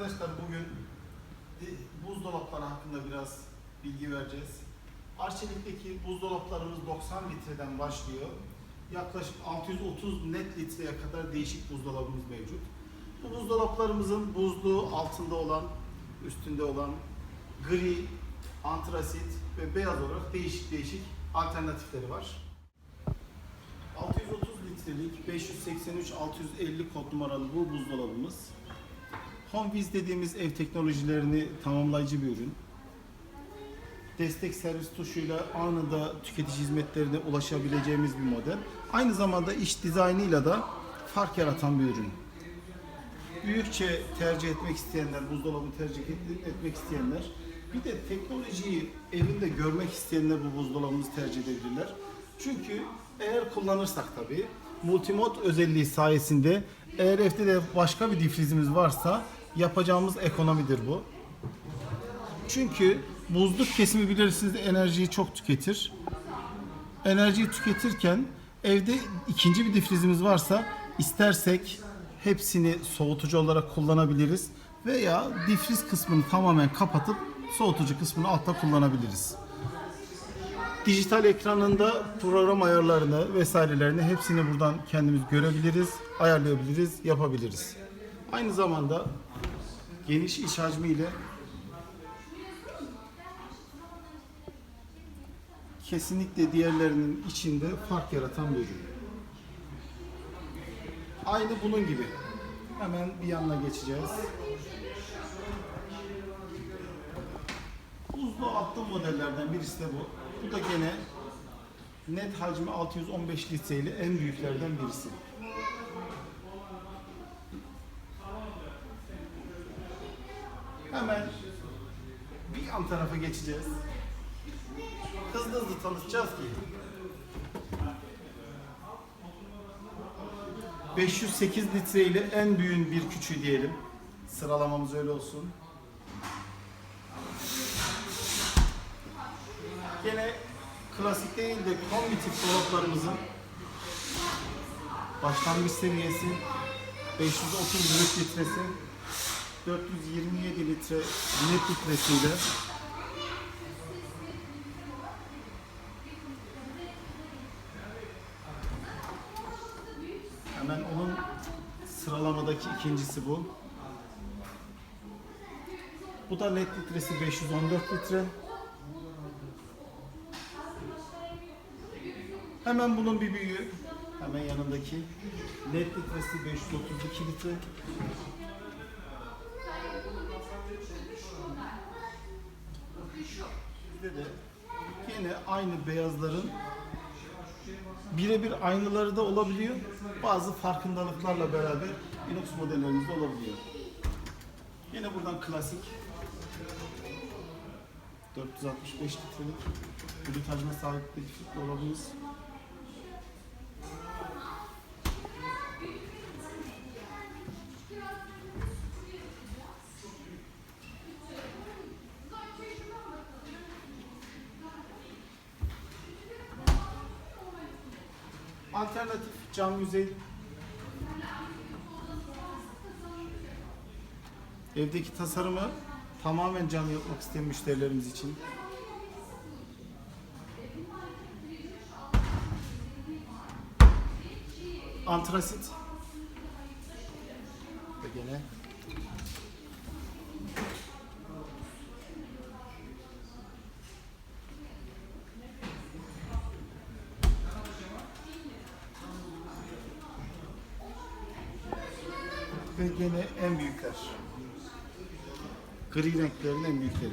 arkadaşlar bugün buzdolapları hakkında biraz bilgi vereceğiz. Arçelik'teki buzdolaplarımız 90 litreden başlıyor. Yaklaşık 630 net litreye kadar değişik buzdolabımız mevcut. Bu buzdolaplarımızın buzluğu altında olan, üstünde olan gri, antrasit ve beyaz olarak değişik değişik alternatifleri var. 630 litrelik 583 650 kod numaralı bu buzdolabımız HomeViz dediğimiz ev teknolojilerini tamamlayıcı bir ürün. Destek servis tuşuyla anında tüketici hizmetlerine ulaşabileceğimiz bir model. Aynı zamanda iç dizaynıyla da fark yaratan bir ürün. Büyükçe tercih etmek isteyenler, buzdolabını tercih et- etmek isteyenler, bir de teknolojiyi evinde görmek isteyenler bu buzdolabımızı tercih edebilirler. Çünkü eğer kullanırsak tabii multimod özelliği sayesinde eğer evde de başka bir difrizimiz varsa yapacağımız ekonomidir bu. Çünkü buzluk kesimi bilirsiniz enerjiyi çok tüketir. Enerjiyi tüketirken evde ikinci bir difrizimiz varsa istersek hepsini soğutucu olarak kullanabiliriz veya difriz kısmını tamamen kapatıp soğutucu kısmını altta kullanabiliriz. Dijital ekranında program ayarlarını vesairelerini hepsini buradan kendimiz görebiliriz, ayarlayabiliriz, yapabiliriz. Aynı zamanda geniş iç hacmiyle kesinlikle diğerlerinin içinde fark yaratan bir ürün. Aynı bunun gibi. Hemen bir yanına geçeceğiz. Buzlu attığım modellerden birisi de bu. Bu da gene net hacmi 615 litreyle en büyüklerden birisi. Hemen bir yan tarafa geçeceğiz. Hızlı hızlı tanıtacağız ki. 508 litre ile en büyüğün bir küçüğü diyelim. Sıralamamız öyle olsun. Gene klasik değil de kombi tip dolaplarımızın başlangıç seviyesi 530 litresi 427 litre net litresiyle Hemen onun sıralamadaki ikincisi bu. Bu da net litresi 514 litre. Hemen bunun bir büyüğü. Hemen yanındaki. Net litresi 532 litre. Bizde de yine aynı beyazların birebir aynıları da olabiliyor. Bazı farkındalıklarla beraber inox modellerimiz de olabiliyor. Yine buradan klasik 465 litrelik hacme sahip bir dolabımız. Alternatif cam yüzey. Evdeki tasarımı tamamen cam yapmak isteyen müşterilerimiz için. Antrasit. Ve gene ve gene en büyükler. Gri renklerin en büyükleri.